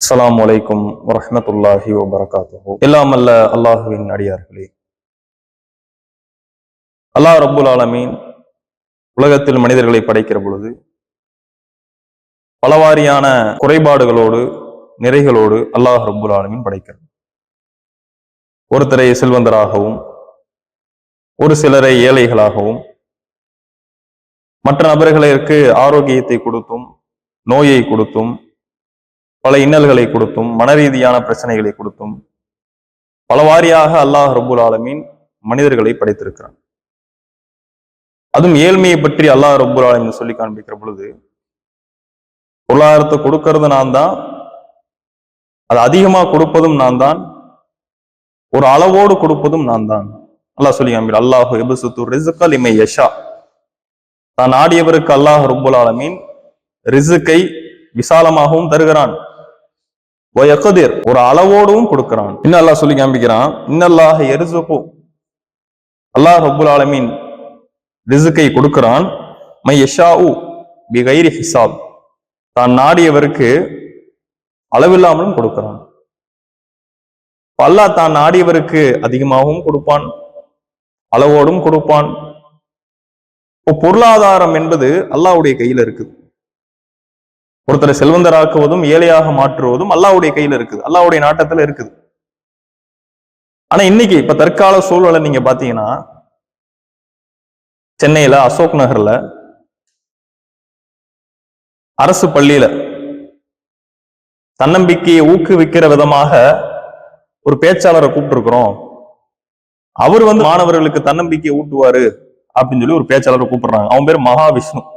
அஸ்லாம் வலைக்கும் வரமத்துல்லாஹி வபரகாத்து எல்லாம் அல்ல அல்லாஹுவின் அடியார்களே. அல்லாஹ் ரப்புல் ஆலமீன் உலகத்தில் மனிதர்களை படைக்கிற பொழுது பலவாரியான குறைபாடுகளோடு நிறைகளோடு அல்லாஹ் ரப்புல் ஆலமீன் படைக்கிறது ஒருத்தரை செல்வந்தராகவும் ஒரு சிலரை ஏழைகளாகவும் மற்ற நபர்களுக்கு ஆரோக்கியத்தை கொடுத்தும் நோயை கொடுத்தும் பல இன்னல்களை கொடுத்தும் மனரீதியான பிரச்சனைகளை கொடுத்தும் பலவாரியாக அல்லாஹ் ரபுல் ஆலமீன் மனிதர்களை படைத்திருக்கிறான். அதுவும் ஏழ்மையை பற்றி அல்லாஹ் ரபுல் ஆலமின் சொல்லி காண்பிக்கிற பொழுது பொருளாதாரத்தை கொடுக்கறது நான் தான் அது அதிகமா கொடுப்பதும் நான் தான் ஒரு அளவோடு கொடுப்பதும் நான் தான். அல்லாஹ் சொல்லி காண்பிக்கிறார் அல்லாஹு எபுசுத்து ரிசுக்கல் இமை யஷா. தான் ஆடியவருக்கு அல்லாஹ் ரபுல் ஆலமீன் ரிசுக்கை விசாலமாகவும் தருகிறான். வயக்கதிர் ஒரு அளவோடும் கொடுக்கிறான். இன்னும் அல்லாஹ் சொல்லி காண்பிக்கிறான் இன்னல்லாஹ எரிசுகு அல்லாஹ் ரப்புல் ஆலமீன் ரிசுக்கை கொடுக்கிறான் மை யஷாவு பி கைரி ஹிசாப். தான் நாடியவருக்கு அளவில்லாமலும் கொடுக்கிறான். அல்லாஹ் தான் நாடியவருக்கு அதிகமாகவும் கொடுப்பான் அளவோடும் கொடுப்பான். இப்போ பொருளாதாரம் என்பது அல்லாஹ்வுடைய கையில இருக்குது ஒருத்தரை செல்வந்தராக்குவதும் ஏழையாக மாற்றுவதும் அல்லாவுடைய கையில இருக்குது. அல்லாவுடைய நாட்டத்துல இருக்குது. ஆனா இன்னைக்கு இப்ப தற்கால சூழலை நீங்க பாத்தீங்கன்னா சென்னையில அசோக் நகர்ல அரசு பள்ளியில தன்னம்பிக்கையை ஊக்குவிக்கிற விதமாக ஒரு பேச்சாளரை கூப்பிட்டுருக்கிறோம். அவர் வந்து மாணவர்களுக்கு தன்னம்பிக்கையை ஊட்டுவாரு அப்படின்னு சொல்லி ஒரு பேச்சாளரை கூப்பிடுறாங்க. அவன் பேர் மகாவிஷ்ணு.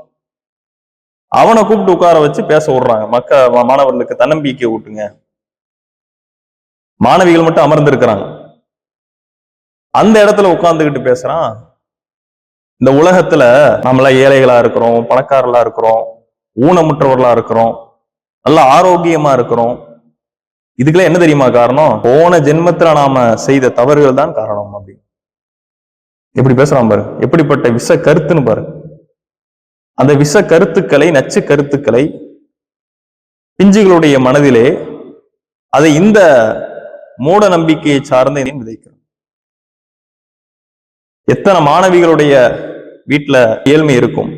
அவனை கூப்பிட்டு உட்கார வச்சு பேச விடுறாங்க. மக்க மாணவர்களுக்கு தன்னம்பிக்கை ஊட்டுங்க. மாணவிகள் மட்டும் அமர்ந்திருக்கிறாங்க. அந்த இடத்துல உட்கார்ந்துக்கிட்டு பேசுறான். இந்த உலகத்துல நம்மள ஏழைகளா இருக்கிறோம் பணக்காரர்களா இருக்கிறோம் ஊனமுற்றவர்களா இருக்கிறோம் நல்ல ஆரோக்கியமா இருக்கிறோம். இதுக்கெல்லாம் என்ன தெரியுமா காரணம்? போன ஜென்மத்துல நாம செய்த தவறுகள் தான் காரணம் அப்படின்னு. எப்படி பேசுறான் பாரு. எப்படிப்பட்ட விஷ கருத்துன்னு பாரு. அந்த விஷ கருத்துக்களை நச்சு கருத்துக்களை பிஞ்சுகளுடைய மனதிலே அதை இந்த மூட நம்பிக்கையை சார்ந்து விதைக்கிறோம். எத்தனை மாணவிகளுடைய வீட்டுல ஏழ்மை இருக்கும்?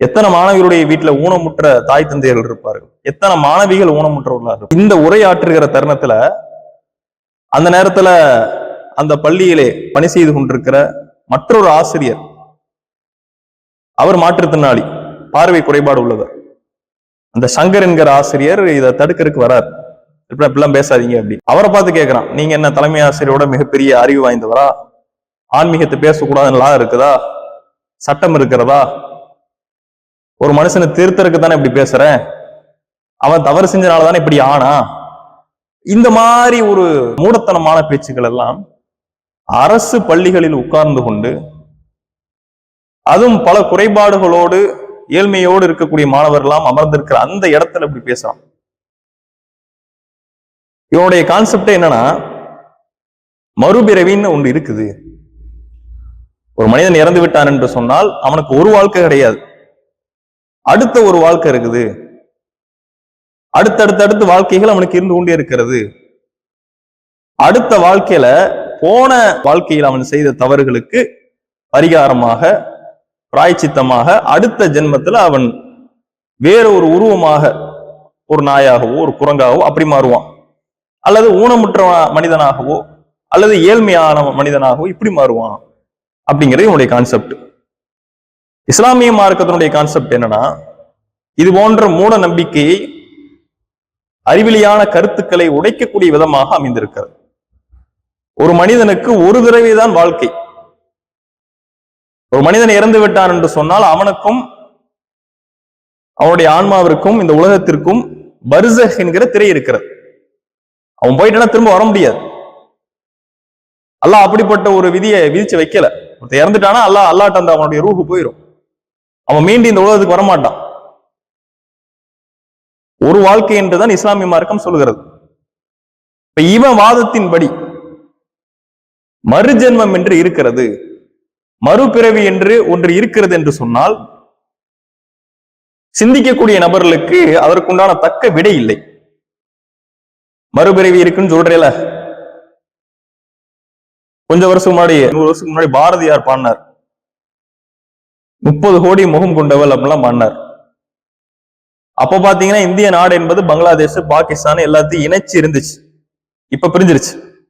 எத்தனை மாணவிகளுடைய வீட்டுல ஊனமுற்ற தாய் தந்தையர்கள் இருப்பார்கள்? எத்தனை மாணவிகள் ஊனமுற்றவர்களாக இந்த உரையாற்றுகிற தருணத்துல அந்த நேரத்துல அந்த பள்ளியிலே பணி செய்து கொண்டிருக்கிற மற்றொரு ஆசிரியர் அவர் மாற்றுத்திறனாளி பார்வை குறைபாடு உள்ளவர். அந்த சங்கர் என்கிற ஆசிரியர் இதை தடுக்கிறதுக்கு வரார். இப்படி பேசாதீங்க அப்படி. அவரை பார்த்து கேட்கிறான் நீங்க என்ன தலைமை ஆசிரியரோட மிகப்பெரிய அறிவு வாய்ந்தவரா? ஆன்மீகத்தை பேசக்கூடாதுன்னு லா இருக்குதா? சட்டம் இருக்கிறதா? ஒரு மனுஷனை திருத்தருக்கு தானே இப்படி பேசுறேன் அவன் தவறு செஞ்சனால தானே இப்படி ஆனா? இந்த மாதிரி ஒரு மூடத்தனமான பேச்சுக்கள் எல்லாம் அரசு பள்ளிகளில் உட்கார்ந்து கொண்டு அதுவும் பல குறைபாடுகளோடு ஏழ்மையோடு இருக்கக்கூடிய மாணவர்களாம் அமர்ந்திருக்கிற அந்த இடத்துல இப்படி பேசுறான். இவனுடைய கான்செப்டே என்னன்னா மறுபிறவின்னு ஒன்று இருக்குது. ஒரு மனிதன் இறந்து விட்டான் என்று சொன்னால் அவனுக்கு ஒரு வாழ்க்கை கிடையாது. அடுத்த ஒரு வாழ்க்கை இருக்குது. அடுத்தடுத்தடுத்து வாழ்க்கைகள் அவனுக்கு இருந்து கொண்டே இருக்கிறது. அடுத்த வாழ்க்கையில போன வாழ்க்கையில் அவன் செய்த தவறுகளுக்கு பரிகாரமாக பிராய்ச்சித்தமாக அடுத்த ஜென்மத்துல அவன் வேற ஒரு உருவமாக ஒரு நாயாகவோ ஒரு குரங்காகவோ அப்படி மாறுவான். அல்லது ஊனமுற்ற மனிதனாகவோ அல்லது ஏழ்மையான மனிதனாகவோ இப்படி மாறுவான். அப்படிங்கிறது இவனுடைய கான்செப்ட் இஸ்லாமிய மார்க்கத்தினுடைய கான்செப்ட் என்னன்னா இது போன்ற மூட நம்பிக்கையை அறிவிலியான கருத்துக்களை உடைக்கக்கூடிய விதமாக அமைந்திருக்கிறது. ஒரு மனிதனுக்கு ஒரு தடவை தான் வாழ்க்கை. ஒரு மனிதன் இறந்து விட்டான் என்று சொன்னால் அவனுக்கும் அவனுடைய ஆன்மாவிற்கும் இந்த உலகத்திற்கும் பர்சஹ் என்கிற திரை இருக்கிறது. அவன் போயிட்டானா திரும்ப வர முடியாது. அல்லாஹ் அப்படிப்பட்ட ஒரு விதியை விதிச்சு வைக்கல. ஒருத்தர் இறந்துட்டானா அல்லாஹ் அல்லாட்ட அந்த அவனுடைய ரூஹு போயிடும் அவன் மீண்டும் இந்த உலகத்துக்கு வரமாட்டான். ஒரு வாழ்க்கை என்றுதான் இஸ்லாமிய மார்க்கம் சொல்கிறது இப்ப இவன் வாதத்தின்படி மறுஜென்மம் என்று இருக்கிறது. மறுபிறவி என்று ஒன்று இருக்கிறது என்று சொன்னால் சிந்திக்கக்கூடிய நபர்களுக்கு அதற்குண்டான தக்க விடை இல்லை. மறுபிறவி இருக்குன்னு சொல்றேல. கொஞ்ச வருஷம் முன்னாடி நூறு வருஷத்துக்கு முன்னாடி பாரதியார் பாடினார். முப்பது கோடி முகம் கொண்டவள் அப்படிலாம் பாடினார். அப்ப பாத்தீங்கன்னா இந்திய நாடு என்பது பங்களாதேஷ் பாகிஸ்தான் எல்லாத்தையும் இணைச்சு இருந்துச்சு. இப்ப பிரிஞ்சிருச்சு.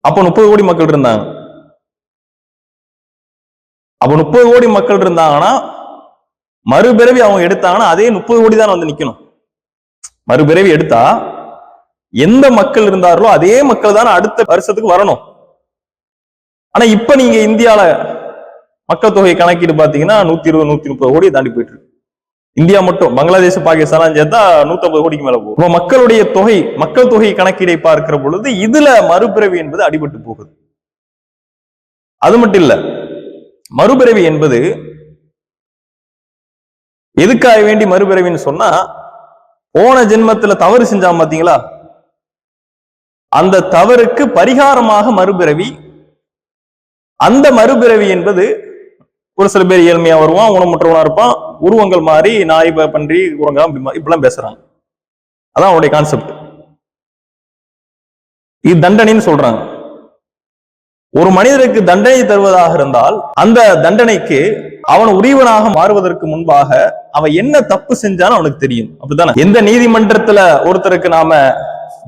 அப்ப முப்பது கோடி மக்கள் இருந்தாங்க. அப்ப முப்பது கோடி மக்கள் இருந்தாங்கன்னா மறுபிறவி அவங்க எடுத்தாங்கன்னா அதே முப்பது கோடி தான் வந்து நிக்கணும். மறுபிறவி எடுத்தா எந்த மக்கள் இருந்தார்களோ அதே மக்கள் தான் அடுத்த வருஷத்துக்கு வரணும். ஆனா இப்ப நீங்க இந்தியால மக்கள் தொகை கணக்கீடு பாத்தீங்கன்னா நூத்தி இருபது நூத்தி முப்பது கோடி தாண்டி போயிட்டு இருக்கு. இந்தியா மட்டும் பங்களாதேஷ் பாகிஸ்தான் சேர்த்தா நூத்தம்பது கோடிக்கு மேல போகும். மக்களுடைய தொகை மக்கள் தொகை கணக்கீடை பார்க்கிற பொழுது இதுல மறுபிறவி என்பது அடிபட்டு போகுது. அது மட்டும் இல்ல மறுபிறவி என்பது எதுக்காக வேண்டி மறுபிறவின்னு சொன்னா போன ஜென்மத்துல தவறு செஞ்சான் பாத்தீங்களா? அந்த தவறுக்கு பரிகாரமாக மறுபிறவி அந்த மறுபிறவி என்பது ஒரு சில பேர் ஏழ்மையா வருவான் ஊனமுற்றவனா இருப்பான் உருவங்கள் மாறி நாய் பன்றி குரங்கா இப்படிலாம் பேசுறாங்க. அதான் அவனுடைய கான்செப்ட் இது தண்டனைன்னு சொல்றாங்க. ஒரு மனிதருக்கு தண்டனை தருவதாக இருந்தால் அந்த தண்டனைக்கு அவன் உரியவனாக மாறுவதற்கு முன்பாக அவன் என்ன தப்பு செஞ்சான்னு அவனுக்கு தெரியும். அப்படித்தானே? எந்த நீதிமன்றத்துல ஒருத்தருக்கு நாம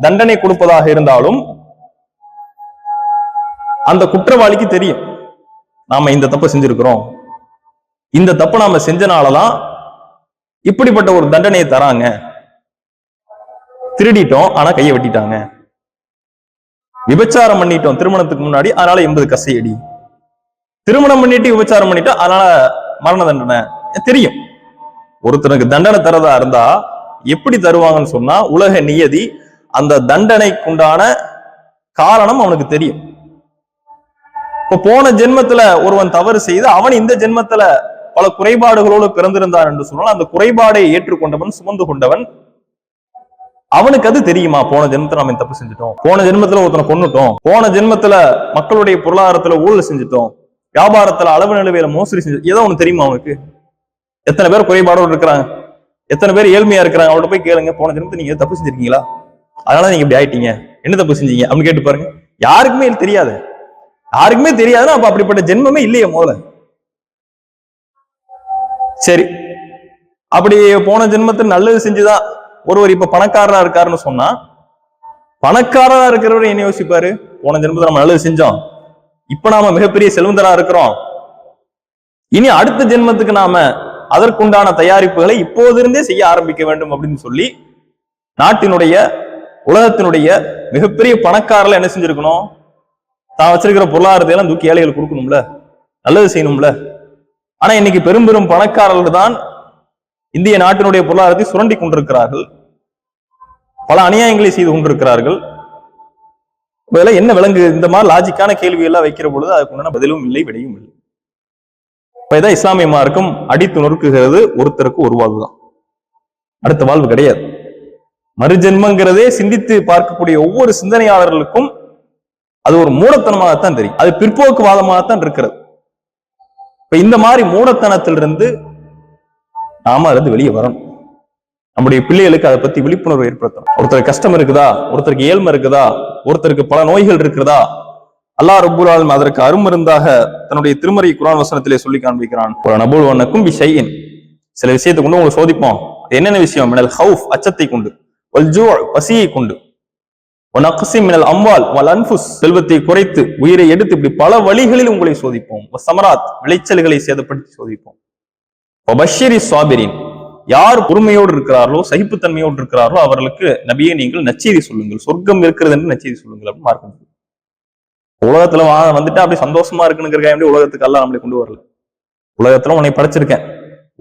தண்டனை கொடுப்பதாக இருந்தாலும் அந்த குற்றவாளிக்கு தெரியும். நாம இந்த தப்பு செஞ்சிருக்கிறோம். இந்த தப்பு நாம செஞ்சனாலதான் இப்படிப்பட்ட ஒரு தண்டனையை தராங்க. திருடிட்டோம் ஆனா கையை வெட்டிட்டாங்க. விபச்சாரம் பண்ணிட்டோம் திருமணத்துக்கு முன்னாடி அதனால எண்பது கசையடி திருமணம் பண்ணிட்டு விபச்சாரம் பண்ணிட்டா அதனால மரண தண்டனை. தெரியும். ஒருத்தனுக்கு தண்டனை தரதா இருந்தா எப்படி தருவாங்கன்னு சொன்னா உலக நியதி அந்த தண்டனைக்குண்டான காரணம் அவனுக்கு தெரியும். இப்ப போன ஜென்மத்துல ஒருவன் தவறு செய்து அவன் இந்த ஜென்மத்துல பல குறைபாடுகளோடு பிறந்திருந்தான் என்று சொன்னால் அந்த குறைபாடை ஏற்றுக்கொண்டவன் சுமந்து கொண்டவன் அவனுக்கு அது தெரியுமா? போன ஜென்மத்துல நம்ம தப்பு செஞ்சுட்டோம். போன ஜென்மத்துல ஒருத்தனை கொண்டுட்டோம் போன ஜென்மத்துல மக்களுடைய பொருளாதாரத்துல ஊழல் செஞ்சுட்டோம். வியாபாரத்துல அளவு நிலவையில மோசடி செஞ்சு ஏதோ ஒண்ணு தெரியுமா அவனுக்கு? எத்தனை பேர் குறைபாடோடு இருக்கிறாங்க? எத்தனை பேர் ஏழ்மையா இருக்கிறாங்க? அவள்கிட்ட போய் கேளுங்க. போன ஜென்மத்தை நீங்க தப்பு செஞ்சிருக்கீங்களா? அதனால நீங்க இப்படி ஆயிட்டீங்க. என்ன தப்பு செஞ்சீங்க? அப்படின்னு கேட்டு பாருங்க. யாருக்குமே இது தெரியாது. யாருக்குமே தெரியாதுன்னா அப்ப அப்படிப்பட்ட ஜென்மமே இல்லையே முதல்ல. சரி. அப்படி போன ஜென்மத்தில் நல்லது செஞ்சுதான் ஒருவர் இப்ப பணக்காரரா இருக்காருன்னு சொன்னா பணக்காரரா இருக்கிறவர் என்ன யோசிப்பாரு? போன ஜென்மத்தில் நம்ம நல்லது செஞ்சோம். இப்ப நாம மிகப்பெரிய செல்வந்தரா இருக்கிறோம். இனி அடுத்த ஜென்மத்துக்கு நாம அதற்குண்டான தயாரிப்புகளை இப்போதிருந்தே செய்ய ஆரம்பிக்க வேண்டும் அப்படின்னு சொல்லி நாட்டினுடைய உலகத்தினுடைய மிகப்பெரிய பணக்காரர்ல என்ன செஞ்சிருக்கணும்? தான் வச்சிருக்கிற பொருளாதாரத்தை எல்லாம் தூக்கி ஏழைகள் கொடுக்கணும்ல? நல்லது செய்யணும்ல? ஆனா இன்னைக்கு பெரும் பெரும் பணக்காரர்கள் தான் இந்திய நாட்டினுடைய பொருளாதாரத்தை சுரண்டி கொண்டிருக்கிறார்கள். பல அநியாயங்களை செய்து கொண்டிருக்கிறார்கள். இதெல்லாம் என்ன விளங்கு இந்த மாதிரி லாஜிக்கான கேள்வி எல்லாம் வைக்கிற பொழுது அதுக்குண்டான பதிலும் இல்லை விடையும் இல்லை. இப்ப இதான் இஸ்லாமிய மார்க்கம் அடித்து நொறுக்குகிறது ஒருத்தருக்கு ஒரு வாழ்வு தான் அடுத்த வாழ்வு கிடையாது. மறுஜென்மங்கிறதே சிந்தித்து பார்க்கக்கூடிய ஒவ்வொரு சிந்தனையாளர்களுக்கும் அது ஒரு மூடத்தனமாகத்தான் தெரியும். அது பிற்போக்குவாதமாகத்தான் இருக்கிறது. இப்ப இந்த மாதிரி மூடத்தனத்திலிருந்து நாம அதுல இருந்து வெளியே வரணும். நம்முடைய பிள்ளைகளுக்கு அதை பத்தி விழிப்புணர்வு ஏற்படுத்தணும். ஒருத்தருக்கு கஷ்டம் இருக்குதா? ஒருத்தருக்கு ஏழ்மை இருக்குதா? ஒருத்தருக்கு பல நோய்கள் இருக்குதா? அல்லாஹ் ரப்பூல் ஆலமீன் அதற்கு அருமருந்தாக தன்னுடைய திருமறை குரான் வசனத்திலே சொல்லி காண்பிக்கிறான். ஒரு நபுல் வண்ணக்கும் விஷயின் சில விஷயத்தை கொண்டு உங்களை சோதிப்போம். என்னென்ன விஷயம்? மினல் ஹவுஃப் அச்சத்தை கொண்டு. வல் பசியை கொண்டு. ஒனக்சி மினல் அம்பால் வல் அன்ஃபுஸ். செல்வத்தை குறைத்து உயிரை எடுத்து இப்படி பல வழிகளில் உங்களை சோதிப்போம். சமராத் விளைச்சல்களை சேதப்படுத்தி சோதிப்போம். பஷீரி சுவாபிரின் யார் பொறுமையோடு இருக்கிறார்களோ சகிப்புத்தன்மையோடு இருக்கிறார்களோ அவர்களுக்கு நபியை நீங்கள் நச்செய்தி சொல்லுங்கள். சொர்க்கம் இருக்கிறது என்று நச்செய்தி சொல்லுங்கள் அப்படின்னு மார்க்கம் உலகத்துல வா வந்துட்டு அப்படி சந்தோஷமா இருக்குங்கிறக்காக எப்படி உலகத்துக்கு எல்லாம் நம்மளை கொண்டு வரல. உலகத்துல உன்னை படைச்சிருக்கேன்.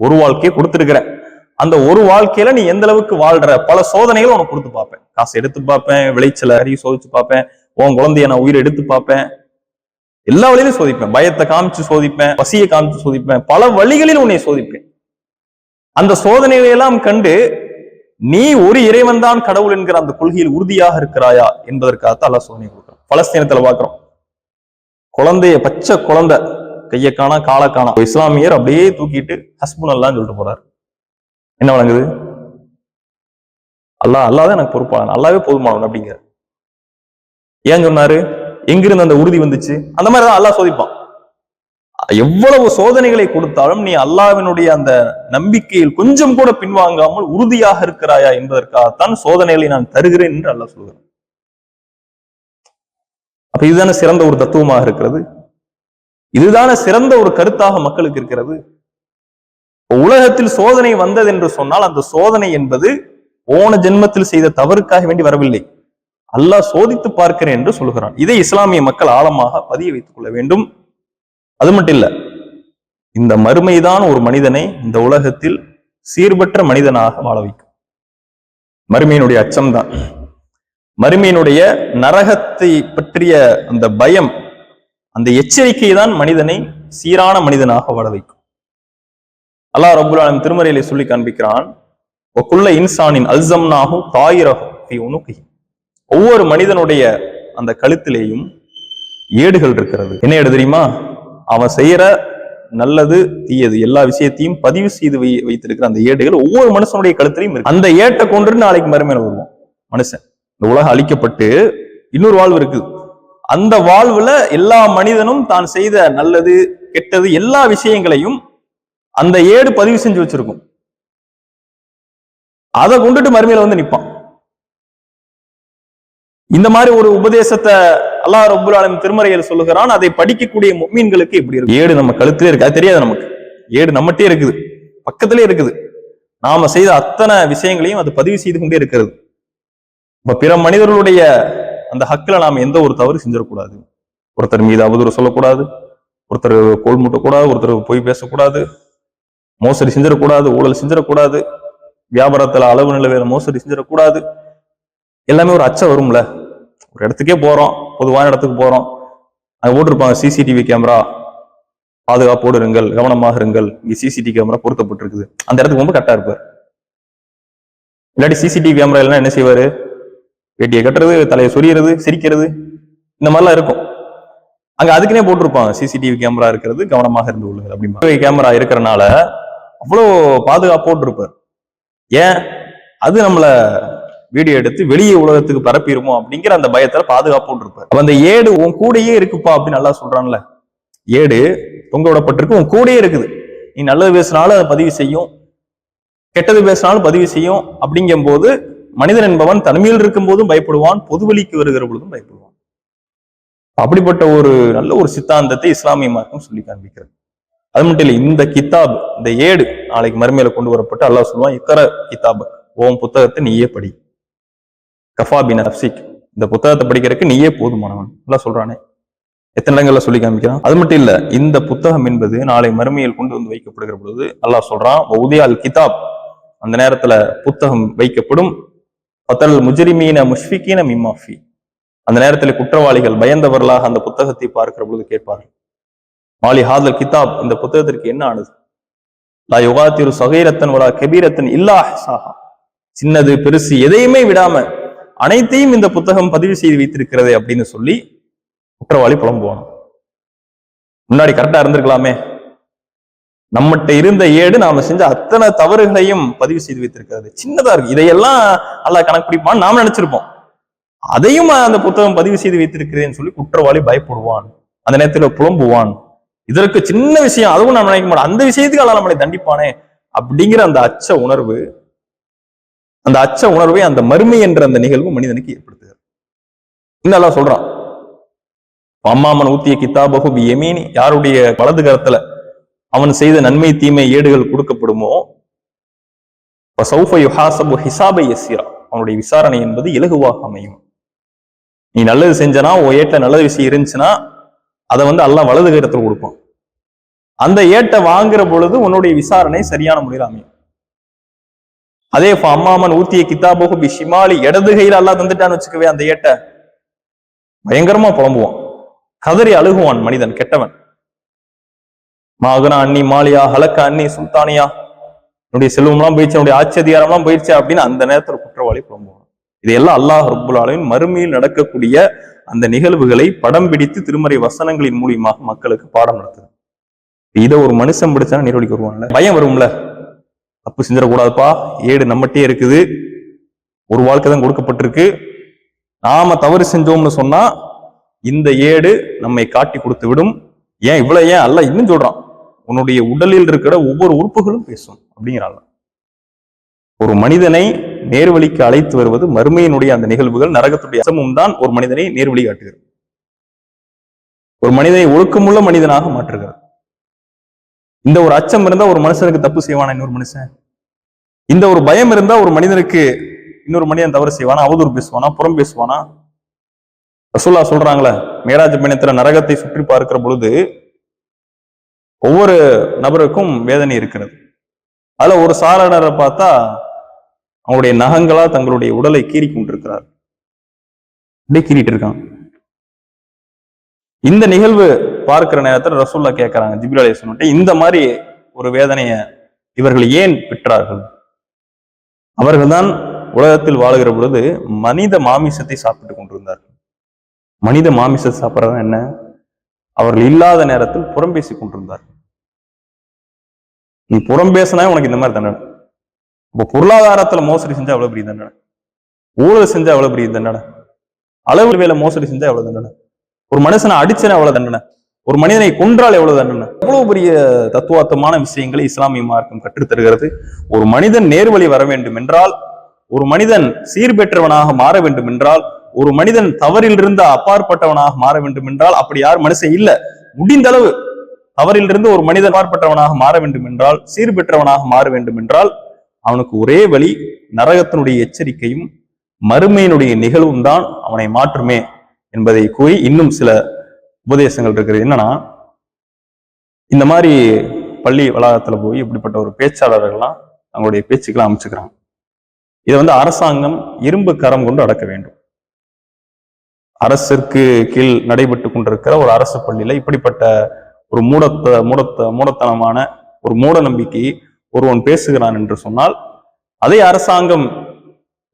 ஒரு வாழ்க்கையை கொடுத்துருக்கிறேன். அந்த ஒரு வாழ்க்கையில நீ எந்த அளவுக்கு வாழ்ற? பல சோதனைகள் உனக்கு கொடுத்து பார்ப்பேன். காசு எடுத்து பார்ப்பேன் விளைச்சல் அறிவு சோதிச்சு பார்ப்பேன் உன் குழந்தைய நான் உயிரை எடுத்து பார்ப்பேன். எல்லா வழியிலும் சோதிப்பேன். பயத்தை காமிச்சு சோதிப்பேன் பசியை காமிச்சு சோதிப்பேன். பல வழிகளில் உன்னை சோதிப்பேன். அந்த சோதனையெல்லாம் கண்டு நீ ஒரு இறைவன் தான் கடவுள் என்கிற அந்த கொள்கையில் உறுதியாக இருக்கிறாயா? என்பதற்காக அல்லாஹ் சோதனை கொடுக்குறான். பலஸ்தீனத்துல பாக்குறோம் குழந்தைய பச்சை குழந்தை கையை காணா காலை காணா ஒரு இஸ்லாமியர் அப்படியே தூக்கிட்டு ஹஸ்பண்ட் அல்லான்னு சொல்லிட்டு போறாரு. என்ன வழங்குது? அல்லாஹ் அல்லாஹ் தான் எனக்கு பொறுப்பாளன். அல்லாவே போதுமானவன் அப்படிங்கிற ஏன் சொன்னாரு? எங்கிருந்து அந்த உறுதி வந்துச்சு? அந்த மாதிரி தான் அல்லாஹ் சோதிப்பான். எவ்வளவு சோதனைகளை கொடுத்தாலும் நீ அல்லாவினுடைய அந்த நம்பிக்கையில் கொஞ்சம் கூட பின்வாங்காமல் உறுதியாக இருக்கிறாயா என்பதற்காகத்தான் சோதனைகளை நான் தருகிறேன் என்று அல்லாஹ் சொல்கிறான். அப்ப இதுதானே சிறந்த ஒரு தத்துவமாக இருக்கிறது? இதுதானே சிறந்த ஒரு கருத்தாக மக்களுக்கு இருக்கிறது? உலகத்தில் சோதனை வந்தது என்று சொன்னால் அந்த சோதனை என்பது போன ஜென்மத்தில் செய்த தவறுக்காக வேண்டி வரவில்லை. அல்லாஹ் சோதித்து பார்க்கிறேன் என்று சொல்கிறான். இதை இஸ்லாமிய மக்கள் ஆழமாக பதிய வைத்துக் கொள்ள வேண்டும். அது மட்டும் இல்ல இந்த மறுமைதான் ஒரு மனிதனை இந்த உலகத்தில் சீர்பற்ற மனிதனாக வாழ வைக்கும். மறுமையினுடைய அச்சம்தான். மறுமையினுடைய நரகத்தை பற்றிய அந்த பயம் அந்த எச்சரிக்கை தான் மனிதனை சீரான மனிதனாக வாழ வைக்கும். அல்லாஹ் ரபுல்லாலும் திருமறையிலே சொல்லி காண்பிக்கிறான் ஒக்குள்ள இன்சானின் அல்சம்னாகும் தாயிரகும் உனுக்கி ஒவ்வொரு மனிதனுடைய அந்த கழுத்திலேயும் ஏடுகள் இருக்கிறது. என்ன ஏடு தெரியுமா? அவன் செய்யற நல்லது தீயது எல்லா விஷயத்தையும் பதிவு செய்து வை வைத்திருக்கிற அந்த ஏடுகள் ஒவ்வொரு மனுஷனுடைய கழுத்திலையும் இருக்கு. அந்த ஏட்டை கொண்டு நாளைக்கு மறுமையில வருவோம் மனுஷன். இந்த உலகம் அழிக்கப்பட்டு இன்னொரு வாழ்வு இருக்குது. அந்த வாழ்வுல எல்லா மனிதனும் தான் செய்த நல்லது கெட்டது எல்லா விஷயங்களையும் அந்த ஏடு பதிவு செஞ்சு வச்சிருக்கும். அதை கொண்டுட்டு மறுமையில வந்து நிற்பான் இந்த மாதிரி ஒரு உபதேசத்தை அல்லாஹ் ரபுல் ஆலம் திருமறையில் சொல்லுகிறான். அதை படிக்கக்கூடிய மீன்களுக்கு இப்படி இருக்கு. ஏடு நம்ம கழுத்திலே இருக்கு. அது தெரியாது நமக்கு. ஏடு நம்மகிட்டே இருக்குது. பக்கத்திலே இருக்குது. நாம செய்த அத்தனை விஷயங்களையும் அது பதிவு செய்து கொண்டே இருக்கிறது. இப்ப பிற மனிதர்களுடைய அந்த ஹக்கில் நாம் எந்த ஒரு தவறு செஞ்சிடக்கூடாது. ஒருத்தர் மீது அவதூறு சொல்லக்கூடாது. ஒருத்தர் கோல் மூட்டக்கூடாது. ஒருத்தர் போய் பேசக்கூடாது. மோசடி செஞ்சிடக்கூடாது. ஊழல் செஞ்சிடக்கூடாது. வியாபாரத்துல அளவு நிலவையில மோசடி செஞ்சிடக்கூடாது. எல்லாமே ஒரு அச்சம் வரும்ல. ஒரு இடத்துக்கே போகிறோம் பொதுவான இடத்துக்கு போகிறோம் அங்கே போட்டிருப்பாங்க சிசிடிவி கேமரா பாதுகாப்போடு இருங்கள் கவனமாக இருங்கள். இங்கே சிசிடிவி கேமரா பொருத்தப்பட்டிருக்குது. அந்த இடத்துக்கு ரொம்ப கரெக்டாக இருப்பார். இல்லாட்டி சிசிடிவி கேமரா இல்லைன்னா என்ன செய்வார்? வேட்டியை கட்டுறது தலையை சொரியறது சிரிக்கிறது இந்த மாதிரிலாம் இருக்கும். அங்க அதுக்குனே போட்டிருப்பாங்க சிசிடிவி கேமரா இருக்கிறது கவனமாக இருந்து கொள்ளுங்கள் அப்படின்னு கேமரா இருக்கிறனால அவ்வளோ பாதுகாப்போடு இருப்பார். ஏன்? அது நம்மளை வீடியோ எடுத்து வெளியே உலகத்துக்கு பரப்பிடுமோ அப்படிங்கிற அந்த பயத்துல பாதுகாப்போடு இருப்பார். அப்ப அந்த ஏடு உன் கூடயே இருக்குப்பா அப்படின்னு நல்லா சொல்றான்ல. ஏடு தொங்க விடப்பட்டிருக்கு உன் கூடயே இருக்குது. நீ நல்லது பேசினாலும் அதை பதிவு செய்யும். கெட்டது பேசினாலும் பதிவு செய்யும். அப்படிங்கும் போது மனிதன் என்பவன் தனிமையில் இருக்கும் போதும் பயப்படுவான் பொதுவெளிக்கு வருகிற பொழுதும் பயப்படுவான். அப்படிப்பட்ட ஒரு நல்ல ஒரு சித்தாந்தத்தை இஸ்லாமிய மார்க்கம் சொல்லி காண்பிக்கிறது. அது மட்டும் இல்லை இந்த கித்தாப் இந்த ஏடு நாளைக்கு மறுமையில கொண்டு வரப்பட்டு அல்லாஹ் சொல்லுவான் இக்கர கித்தாப் ஓம் புத்தகத்தை நீயே படி. கஃபா பின் அப்சிக் இந்த புத்தகத்தை படிக்கிறதுக்கு நீயே போதுமானவன் நல்லா சொல்றானே. எத்தனை இடங்கள்ல சொல்லி காமிக்கிறான்? அது மட்டும் இல்ல இந்த புத்தகம் என்பது நாளை மறுமையில் கொண்டு வந்து வைக்கப்படுகிற பொழுது அல்லாஹ் சொல்றான் உதயால் கிதாப். அந்த நேரத்துல புத்தகம் வைக்கப்படும். பத்தல் முஜரிமீன முஷ்பிகீன மிம்மாஃபி அந்த நேரத்தில் குற்றவாளிகள் பயந்தவர்களாக அந்த புத்தகத்தை பார்க்கிற பொழுது கேட்பார்கள். மாலி ஹாதல் கிதாப் இந்த புத்தகத்திற்கு என்ன ஆனது? லா யுகாத்திரு சகைரத்தன் வலா கபீரத்தன் இல்லா சாஹா சின்னது பெருசு எதையுமே விடாம அனைத்தையும் இந்த புத்தகம் பதிவு செய்து வைத்திருக்கிறது அப்படின்னு சொல்லி குற்றவாளி புலம்புவான். முன்னாடி கரெக்டா இருந்திருக்கலாமே. நம்மகிட்ட இருந்த ஏடு நாம செஞ்ச அத்தனை தவறுகளையும் பதிவு செய்து வைத்திருக்கிறது. சின்னதா இருக்கு. இதையெல்லாம் நல்லா கணக்கு பிடிப்பான்னு நாம நினைச்சிருப்போம். அதையும் அந்த புத்தகம் பதிவு செய்து வைத்திருக்கிறேன்னு சொல்லி குற்றவாளி பயப்படுவான். அந்த நேரத்துல புலம்புவான். இதற்கு சின்ன விஷயம் அதுவும் நான் நினைக்க மாட்டேன் அந்த விஷயத்துக்கு அல்ல நம்மளை தண்டிப்பானே அப்படிங்கிற அந்த அச்ச உணர்வு அந்த அச்ச உணர்வை அந்த மறுமை என்ற அந்த நிகழ்வு மனிதனுக்கு ஏற்படுத்துகிறது. இன்னும் சொல்றான் அம்மாமன் ஊத்திய கித்தாபகு பி எமீனி யாருடைய வலது கரத்துல அவன் செய்த நன்மை தீமை ஏடுகள் கொடுக்கப்படுமோ? ஹிசாபை எஸ்ஸிரா அவனுடைய விசாரணை என்பது இலகுவாக அமையும். நீ நல்லது செஞ்சனா உன் ஏட்ட நல்லது விஷயம் இருந்துச்சுன்னா அதை வந்து எல்லாம் வலது கரத்தில் கொடுப்பான். அந்த ஏட்டை வாங்குற பொழுது உன்னுடைய விசாரணை சரியான முறையில் அமையும். அதே அம்மாமன் ஊத்திய கிதாபோகு பி ஷிமாலி இடது கையில அல்லா தந்துட்டான்னு வச்சுக்கவே அந்த ஏட்டை பயங்கரமா புலம்புவான். கதறி அழுகுவான் மனிதன் கெட்டவன். மாகனா அண்ணி மாலியா ஹலக்க அண்ணி சுல்தானியா என்னுடைய செல்வம்லாம் போயிடுச்சு என்னுடைய ஆட்சி போயிடுச்சு அப்படின்னு அந்த நேரத்துல குற்றவாளி புலம்புவான். இதையெல்லாம் அல்லாஹ் ரபுல்லாலின் மறுமையில் நடக்கக்கூடிய அந்த நிகழ்வுகளை படம் பிடித்து திருமறை வசனங்களின் மூலியமாக மக்களுக்கு பாடம் நடத்துது. இதை ஒரு மனுஷன் பிடிச்சா நீரோடிக்கு வருவான்ல? பயம் வரும்ல? தப்பு செஞ்சிடக்கூடாதுப்பா. ஏடு நம்மகிட்டே இருக்குது. ஒரு வாழ்க்கை தான் கொடுக்கப்பட்டிருக்கு. நாம தவறு செஞ்சோம்னு சொன்னா இந்த ஏடு நம்மை காட்டி கொடுத்து விடும். ஏன் இவ்வளவு ஏன்? அல்ல இன்னும் சொல்றான். உன்னுடைய உடலில் இருக்கிற ஒவ்வொரு உறுப்புகளும் பேசும் அப்படிங்கிறாள் ஒரு மனிதனை நேர்வழிக்கு அழைத்து வருவது மறுமையினுடைய அந்த நிகழ்வுகள் நரகத்துடைய அசமும் தான் ஒரு மனிதனை நேர்வழி காட்டுகிறது ஒரு மனிதனை ஒழுக்கமுள்ள மனிதனாக மாற்றுகிறது. இந்த ஒரு அச்சம் இருந்தா ஒரு மனுஷனுக்கு தப்பு செய்வானா இன்னொரு மனுஷன்? இந்த ஒரு பயம் இருந்தா ஒரு மனிதனுக்கு இன்னொரு மனிதன் தவறு செய்வானா? அவதூறு பேசுவானா? புறம் பேசுவானா? ரசூல்லா சொல்றாங்களே மேராஜ் பயணத்துல நரகத்தை சுற்றி பார்க்கிற பொழுது ஒவ்வொரு நபருக்கும் வேதனை இருக்கிறது. அதுல ஒரு சாரணரை பார்த்தா அவங்களுடைய நகங்களா தங்களுடைய உடலை கீறி கொண்டிருக்கிறார். அப்படியே கீறிட்டு இருக்கான் இந்த நிகழ்வு பார்க்கிற நேரத்துல ரசூல்லா கேட்கறாங்க ஜிப்ரி அலைஹிஸ்ஸலாம் இந்த மாதிரி ஒரு வேதனையை இவர்கள் ஏன் பெற்றார்கள்? அவர்கள்தான் உலகத்தில் வாழுகிற பொழுது மனித மாமிசத்தை சாப்பிட்டு கொண்டிருந்தார்கள். மனித மாமிசத்தை சாப்பிட்றது என்ன? அவர்கள் இல்லாத நேரத்தில் புறம் பேசி கொண்டிருந்தார்கள். நீ புறம் பேசினா உனக்கு இந்த மாதிரி தண்டனை. இப்போ பொருளாதாரத்துல மோசடி செஞ்சா அவ்வளவு பெரிய தண்டனை. ஊழல் செஞ்சா அவ்வளவு பெரிய தண்டனை. அளவு வேலை மோசடி செஞ்சா அவ்வளவு தண்டனை. ஒரு மனுஷனை அடிச்சனா எவ்வளவு தண்டனை? ஒரு மனிதனை கொன்றால் எவ்வளவு தண்டனை? எவ்வளவு பெரிய தத்துவார்த்தமான விஷயங்களை இஸ்லாமிய மார்க்கம் கற்றுத் தருகிறது. ஒரு மனிதன் நேர்வழி வர வேண்டும் என்றால் ஒரு மனிதன் சீர்பெற்றவனாக மாற வேண்டும் என்றால் ஒரு மனிதன் தவறிலிருந்து அப்பாற்பட்டவனாக மாற வேண்டும் என்றால் அப்படி யார் மனுஷன் இல்ல. முடிந்த அளவு தவறிலிருந்து ஒரு மனிதன் அப்பாற்பட்டவனாக மாற வேண்டும் என்றால் சீர்பெற்றவனாக மாற வேண்டும் என்றால் அவனுக்கு ஒரே வழி நரகத்தினுடைய எச்சரிக்கையும் மறுமையினுடைய நிகழ்வும் தான் அவனை மாற்றுமே. என்பதை கூறி இன்னும் சில உபதேசங்கள் இருக்கிறது. என்னன்னா இந்த மாதிரி பள்ளி வளாகத்துல போய் இப்படிப்பட்ட ஒரு பேச்சாளர்கள்லாம் தங்களுடைய பேச்சுக்களை அமைச்சுக்கிறாங்க. இதை வந்து அரசாங்கம் இரும்பு கரம் கொண்டு அடக்க வேண்டும். அரசிற்கு கீழ் நடைபெற்று கொண்டிருக்கிற ஒரு அரசு பள்ளியில இப்படிப்பட்ட ஒரு மூடத்த மூடத்த மூடத்தனமான ஒரு மூட நம்பிக்கை ஒருவன் பேசுகிறான் என்று சொன்னால் அதை அரசாங்கம்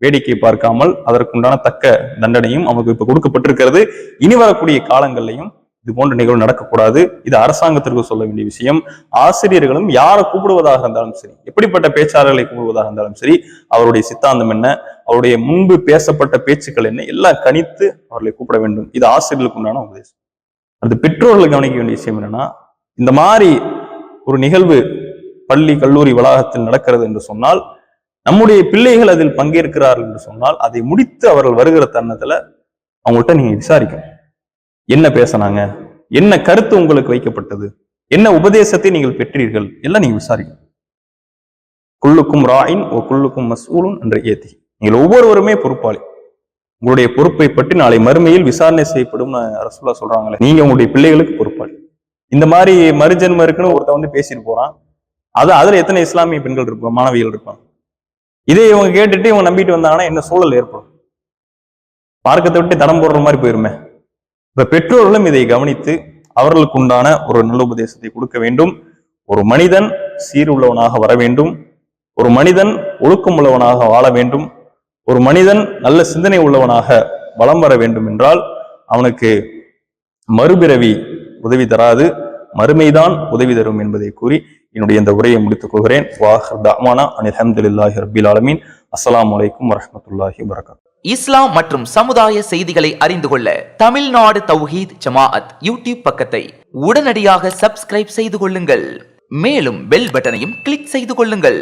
வேடிக்கை பார்க்காமல் அதற்குண்டான தக்க தண்டனையும் அவங்களுக்கு இப்ப கொடுக்கப்பட்டிருக்கிறது. இனி வரக்கூடிய காலங்கள்லையும் இது போன்ற நிகழ்வு நடக்கக்கூடாது. இது அரசாங்கத்திற்கு சொல்ல வேண்டிய விஷயம். ஆசிரியர்களும் யாரை கூப்பிடுவதாக இருந்தாலும் சரி எப்படிப்பட்ட பேச்சாளர்களை கூப்பிடுவதாக இருந்தாலும் சரி அவருடைய சித்தாந்தம் என்ன அவருடைய முன்பு பேசப்பட்ட பேச்சுக்கள் என்ன எல்லாம் கணித்து அவர்களை கூப்பிட வேண்டும். இது ஆசிரியர்களுக்கு உண்டான உபதேசம். அது பெற்றோர்கள் கவனிக்க வேண்டிய விஷயம் என்னன்னா இந்த மாதிரி ஒரு நிகழ்வு பள்ளி கல்லூரி வளாகத்தில் நடக்கிறது என்று சொன்னால் நம்முடைய பிள்ளைகள் அதில் பங்கேற்கிறார்கள் என்று சொன்னால் அதை முடித்து அவர்கள் வருகிற தருணத்துல அவங்கள்ட்ட நீங்க விசாரிக்கணும். என்ன பேசினாங்க? என்ன கருத்து உங்களுக்கு வைக்கப்பட்டது? என்ன உபதேசத்தை நீங்கள் பெற்றீர்கள்? எல்லாம் நீங்க விசாரிக்கணும். குள்ளுக்கும் ராயின் ஓ குள்ளுக்கும் மசூலும் என்ற ஏத்தி நீங்கள் ஒவ்வொருவருமே பொறுப்பாளி. உங்களுடைய பொறுப்பை பற்றி நாளை மறுமையில் விசாரணை செய்யப்படும் அரசுலா சொல்றாங்களே நீங்க உங்களுடைய பிள்ளைகளுக்கு பொறுப்பாளி. இந்த மாதிரி மறுஜன்ம இருக்குன்னு ஒருத்தன் வந்து பேசிட்டு போறான். அது அதுல எத்தனை இஸ்லாமிய பெண்கள் இருப்பான் மாணவிகள் இருப்பான் இதை இவங்க கேட்டுட்டு இவங்க நம்பிட்டு வந்தாங்கன்னா என்ன சூழல் ஏற்படும்? மார்க்கத்தை விட்டு தடம் போடுற மாதிரி போயிருமே. இப்ப பெற்றோர்களும் இதை கவனித்து அவர்களுக்கு உண்டான ஒரு நல்ல உபதேசத்தை கொடுக்க வேண்டும். ஒரு மனிதன் சீருள்ளவனாக வர வேண்டும். ஒரு மனிதன் ஒழுக்கம் உள்ளவனாக வாழ வேண்டும். ஒரு மனிதன் நல்ல சிந்தனை உள்ளவனாக வலம் வர வேண்டும் என்றால் அவனுக்கு மறுபிறவி உதவி தராது. மறுமைதான் உதவி தரும் என்பதை கூறி என்னுடைய இந்த உரையை முடித்துக் கொள்கிறேன். வாஹர் தாமானா அனில் அஹமதுல்லாஹி ரபில் ஆலமீன். இஸ்லாம் மற்றும் சமுதாய செய்திகளை அறிந்து கொள்ள தமிழ்நாடு தௌஹீத் ஜமாஅத் யூடியூப் பக்கத்தை உடனடியாக சப்ஸ்கிரைப் செய்து கொள்ளுங்கள். மேலும் பெல் பட்டனையும் கிளிக் செய்து கொள்ளுங்கள்.